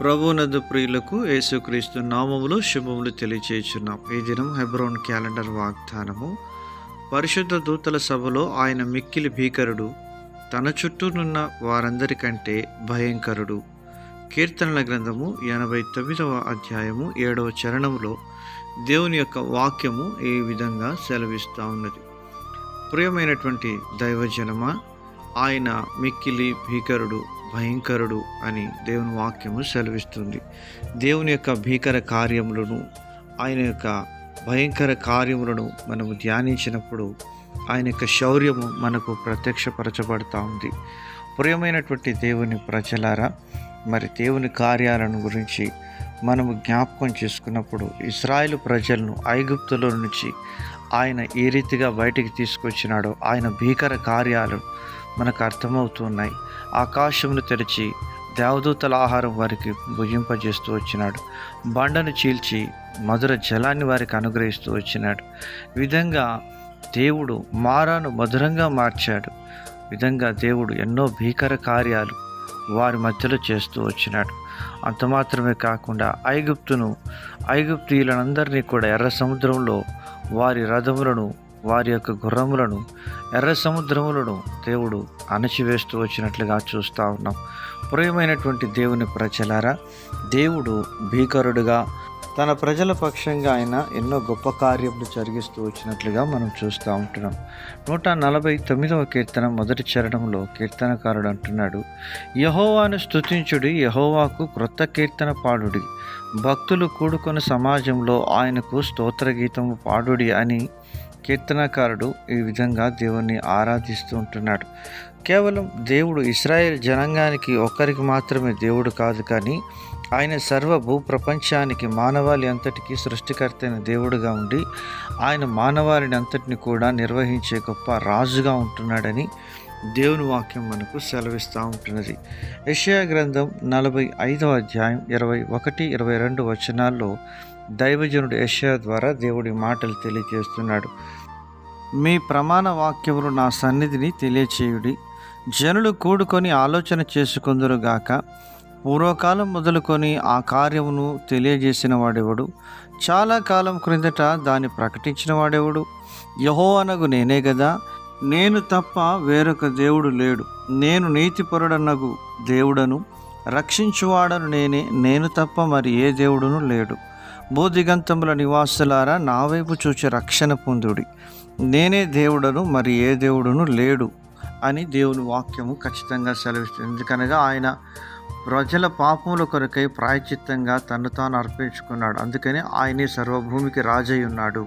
ప్రభునందు ప్రియులకు యేసుక్రీస్తు నామములు శుభములు తెలియచేస్తున్నాం ఈ దినం హెబ్రోన్ క్యాలెండర్ వాగ్దానము. పరిశుద్ధ దూతల సభలో ఆయన మిక్కిలి భీకరుడు తన చుట్టూనున్న వారందరికంటే భయంకరుడు. కీర్తనల గ్రంథము ఎనభై తొమ్మిదవ అధ్యాయము ఏడవ చరణంలో దేవుని యొక్క వాక్యము ఈ విధంగా సెలవిస్తూ ఉన్నది. ప్రియమైనటువంటి దైవజనమా ఆయన మిక్కిలి భీకరుడు భయంకరుడు అని దేవుని వాక్యము సెలవిస్తుంది. దేవుని యొక్క భీకర కార్యములను ఆయన యొక్క భయంకర కార్యములను మనము ధ్యానించినప్పుడు ఆయన యొక్క శౌర్యము మనకు ప్రత్యక్షపరచబడతా ఉంది. ప్రియమైనటువంటి దేవుని ప్రజలారా మరి దేవుని కార్యాలను గురించి మనము జ్ఞాపకం చేసుకున్నప్పుడు ఇస్రాయేల్ ప్రజలను ఐగుప్తుల నుంచి ఆయన ఏ రీతిగా బయటికి తీసుకొచ్చినాడో ఆయన భీకర కార్యాలు మనకు అర్థమవుతున్నాయి. ఆకాశమును తెరిచి దేవదూతల ఆహారం వారికి భుజింపజేస్తూ వచ్చినాడు. బండను చీల్చి మధుర జలాన్ని వారికి అనుగ్రహిస్తూ వచ్చినాడు. విధంగా దేవుడు మారాను మధురంగా మార్చాడు. విధంగా దేవుడు ఎన్నో భీకర కార్యాలు వారి మధ్యలో చేస్తూ వచ్చినాడు. అంత మాత్రమే కాకుండా ఐగుప్తును ఐగుప్తీయులందరినీ కూడా ఎర్ర సముద్రంలో వారి రథములను వారి యొక్క గుర్రములను ఎర్ర సముద్రములను దేవుడు అణచివేస్తూ వచ్చినట్లుగా చూస్తూ ఉన్నాం. ప్రియమైనటువంటి దేవుని ప్రజలారా దేవుడు భీకరుడుగా తన ప్రజల పక్షంగా ఆయన ఎన్నో గొప్ప కార్యములు జరిగిస్తూ వచ్చినట్లుగా మనం చూస్తూ ఉంటున్నాం. నూట నలభై తొమ్మిదవ కీర్తన మొదటి చరణంలో కీర్తనకారుడు అంటున్నాడు యహోవాను స్థుతించుడి యహోవాకు క్రొత్త కీర్తన పాడుడి. భక్తులు కూడుకొని సమాజంలో ఆయనకు స్తోత్ర గీతము పాడుడి అని కీర్తనకారుడు ఈ విధంగా దేవుణ్ణి ఆరాధిస్తూ ఉంటున్నాడు. కేవలం దేవుడు ఇస్రాయేల్ జనాంగానికి ఒక్కరికి మాత్రమే దేవుడు కాదు కానీ ఆయన సర్వ భూప్రపంచానికి మానవాళి అంతటికి సృష్టికర్తైన దేవుడుగా ఉండి ఆయన మానవాళిని అంతటిని కూడా నిర్వహించే గొప్ప రాజుగా ఉంటున్నాడని దేవుని వాక్యం మనకు సెలవిస్తూ ఉంటున్నది. యషయా గ్రంథం నలభై ఐదవ అధ్యాయం ఇరవై ఒకటి ఇరవై రెండు వచనాల్లో దైవజనుడు యషయా ద్వారా దేవుడి మాటలు తెలియజేస్తున్నాడు. మీ ప్రమాణ వాక్యములు నా సన్నిధిని తెలియచేయుడి. జనులు కూడుకొని ఆలోచన చేసుకుందరుగాక పూర్వకాలం మొదలుకొని ఆ కార్యమును తెలియజేసిన వాడెవడు? చాలా కాలం క్రిందట దాన్ని ప్రకటించిన వాడెవడు? యహో అనగు నేనే కదా నేను తప్ప వేరొక దేవుడు లేడు. నేను నీతిపరుడనగు దేవుడను రక్షించువాడను నేనే నేను తప్ప మరి ఏ దేవుడును లేడు. భూదిగంతముల నివాసులారా నా వైపు చూచి రక్షణ పొందుడి. నేనే దేవుడను మరి ఏ దేవుడును లేడు అని దేవుని వాక్యము ఖచ్చితంగా సెలవిస్తుంది. ఎందుకనగా ఆయన ప్రజల పాపముల కొరకై ప్రాయచిత్తంగా తను తాను అర్పించుకున్నాడు. అందుకని ఆయనే సర్వభూమికి రాజై ఉన్నాడు.